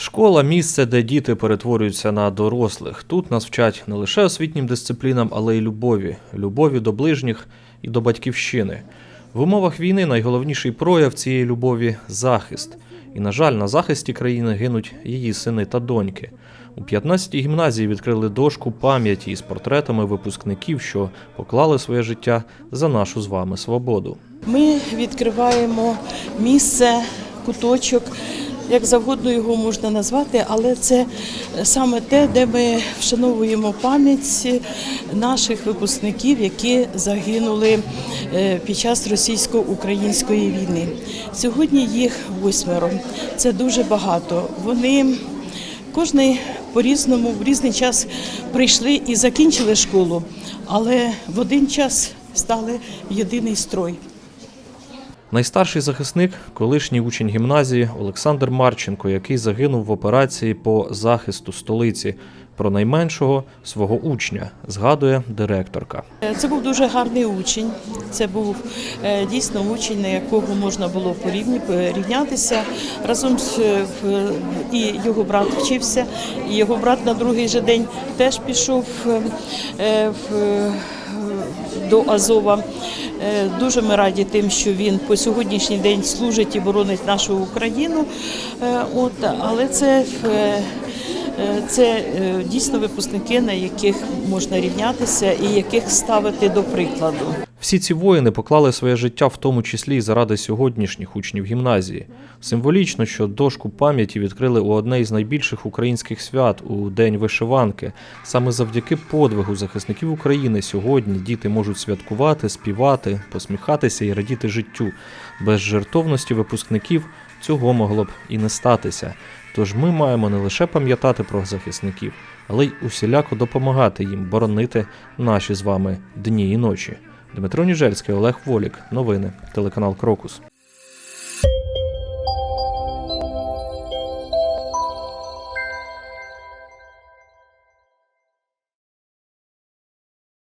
Школа місце, де діти перетворюються на дорослих. Тут нас вчать не лише освітнім дисциплінам, але й любові, любові до ближніх і до батьківщини. В умовах війни найголовніший прояв цієї любові захист. І, на жаль, на захисті країни гинуть її сини та доньки. У 15-й гімназії відкрили дошку пам'яті із портретами випускників, що поклали своє життя за нашу з вами свободу. Ми відкриваємо місце, куточок, як завгодно його можна назвати, але це саме те, де ми вшановуємо пам'ять наших випускників, які загинули е, під час російсько-української війни. Сьогодні їх восьмеро. Це дуже багато. Вони кожний по-різному в різний час прийшли і закінчили школу, але в один час стали єдиний строй. Найстарший захисник колишній учень гімназії Олександр Марченко, який загинув в операції по захисту столиці. Про найменшого свого учня згадує директорка. Е, Це був дуже гарний учень. Це був е, дійсно учень, на якого можна було порівнятися. Разом з е, і його брат вчився, і його брат на другий же день теж пішов е, е, в, е, до Азова. Е, Дуже ми раді тим, що він по сьогоднішній день служить і боронить нашу Україну. Е, От, але це е, Це дійсно випускники, на яких можна рівнятися і яких ставити до прикладу. Всі ці воїни поклали своє життя в тому числі і заради сьогоднішніх учнів гімназії. Символічно, що дошку пам'яті відкрили у одне із найбільших українських свят у День вишиванки. Саме завдяки подвигу захисників України сьогодні діти можуть святкувати, співати, посміхатися і радіти життю. Без жертовності випускників цього могло б і не статися. Тож ми маємо не лише пам'ятати про захисників, але й усіляко допомагати їм боронити наші з вами дні і ночі. Дмитро Ніжельський, Олег Волік. Новини. Телеканал Крокус.